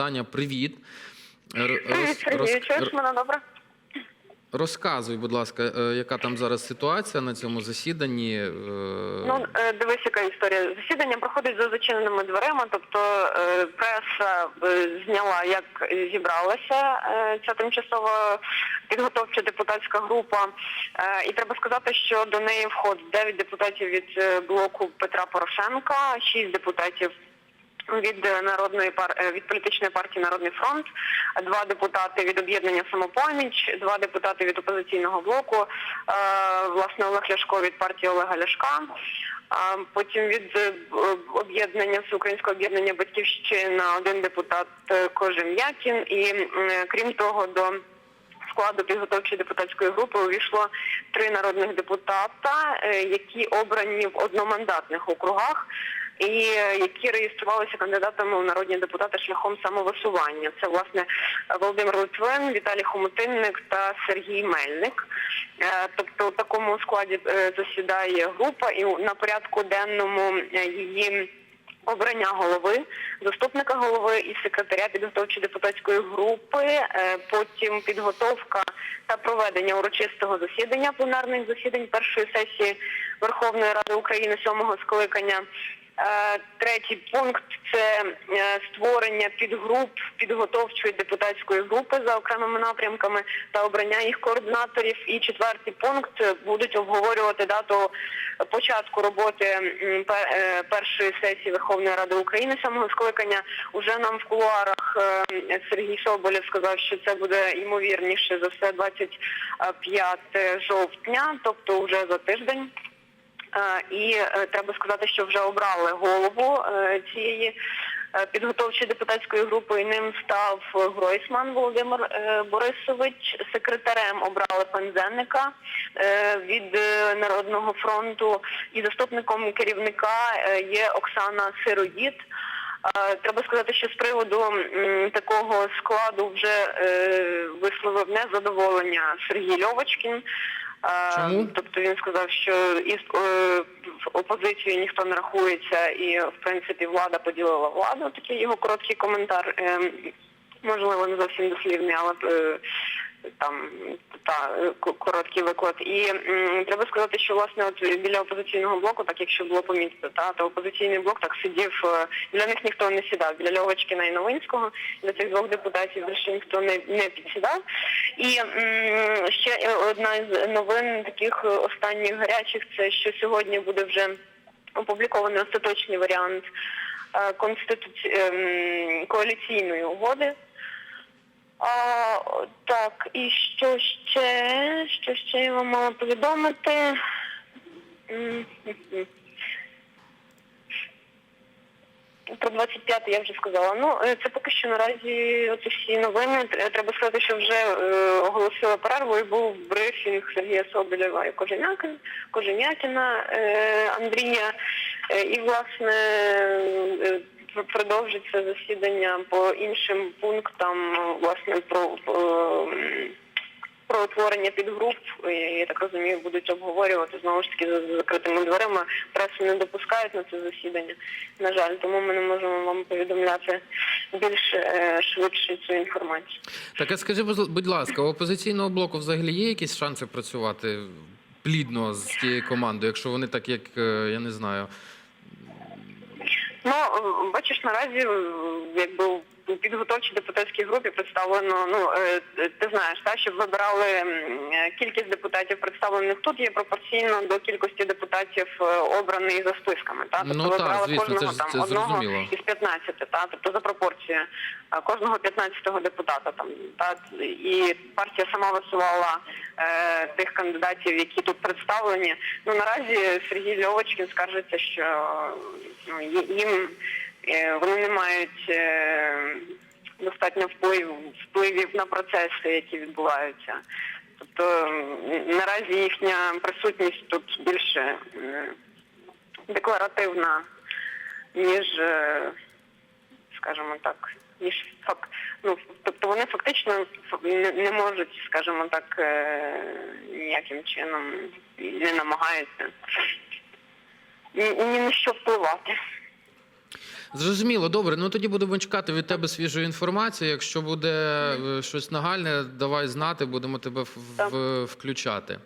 Таня, привіт. Привіт, чуєш мене добре? Розказуй, будь ласка, е, яка там зараз ситуація на цьому засіданні? Е, Ну е, дивись, яка історія. Засідання проходить за зачиненими дверима, тобто преса зняла, як зібралася ця тимчасова підготовча депутатська група. І треба сказати, що до неї входить 9 депутатів від блоку Петра Порошенка, 6 депутатів. Від е, народної пар е, від політичної партії Народний фронт, два депутати від об'єднання самопоміч, два депутати від опозиційного блоку, е, власне Олег Ляшко від партії Олега Ляшка. Потім від об'єднання всеукраїнського об'єднання Батьківщина один депутат Кожем'якін. І крім того, до складу підготовчої депутатської групи увійшло три народних депутата, які обрані в одномандатних округах. І е, які реєструвалися кандидатами у народні депутати шляхом самовисування. Це власне Володимир Литвин, Віталій Хомутинник та Сергій Мельник. Е, Тобто у такому складі е, засідає група, і на порядку денному її обрання голови, заступника голови і секретаря підготовчої депутатської групи, потім підготовка та проведення урочистого засідання пленарних засідань першої сесії Верховної Ради України сьомого скликання. Е, Третій пункт це е, створення підгруп підготовчої депутатської групи за окремими напрямками та обрання їх координаторів. І четвертий пункт будуть обговорювати дату початку роботи е, першої сесії Верховної Ради України сьомого скликання. Уже нам в кулуарах Сергій Соболєв сказав, що це буде ймовірніше за все 25 жовтня, тобто вже за тиждень. Е, І е, треба сказати, що вже обрали голову е, цієї підготовчої депутатської групи. І ним став Гройсман Володимир Борисович. Секретарем обрали Пензенника від Народного фронту. І заступником керівника є Оксана Сироїд. Е, Треба сказати, що з приводу такого складу вже висловив незадоволення Сергій Льовочкін. Чому? Тобто він сказав, що із е, в опозицію ніхто не рахується, і в принципі влада поділила владу. Такий його короткий коментар. Е, можливо, не зовсім дослівний, але е, там та короткий виклад. І м, треба сказати, що власне от біля опозиційного блоку, так якщо було помітно, та то опозиційний блок так сидів. е, Біля них ніхто не сідав. Біля Льовочкіна і Новинського для цих двох депутатів більше ніхто не, не підсідав. І м, ще е, одна з новин таких е, останніх гарячих, це що сьогодні буде вже опублікований остаточний варіант конституці... ем, коаліційної угоди. А, так, і що ще? Що ще я вам мала повідомити? Про 25 я вже сказала. Ну, е, це поки що наразі оці всі новини. Тр- Треба сказати, що вже е, оголосили перерву і був брифінг Сергія Соболєва і Кожем'якина, Кожем'якіна е, Андрія. Е, і, власне, е, продовжиться засідання по іншим пунктам, власне, про, е, про утворення підгруп, я так розумію, будуть обговорювати знову ж таки за закритими дверима. Пресу не допускають на це засідання. На жаль, тому ми не можемо вам повідомляти більш е, швидше цю інформацію. Так, а скажи, будь ласка, у опозиційного блоку взагалі є якісь шанси працювати плідно з тією командою, якщо вони так, як е, я не знаю. Ну, бачиш, наразі е, якби підготовчій депутатській групі представлено, ну е, ти знаєш, та щоб вибирали е, кількість депутатів представлених тут є пропорційно до кількості депутатів е, обраних за списками. Та тобто Ну, так, вибирали звісно, кожного ж- там це одного зрозуміло. із 15, та тобто за пропорцією е, кожного 15-го депутата там та і партія сама висувала е, тих кандидатів, які тут представлені. Ну наразі Сергій Льовочкін скаржиться, що ну, їм е, вони не мають е, достатньо впливу впливів на процеси, які відбуваються. Тобто наразі їхня присутність тут більше е, декларативна, ніж, е, скажімо так, ніж факт. Ну, тобто вони фактично не, можуть, скажімо так, е, ніяким чином не намагаються ні, ні на що впливати. Зрозуміло, добре. Ну тоді будемо чекати від тебе свіжої інформації. Якщо буде е, щось нагальне, давай знати, будемо тебе в- в- включати.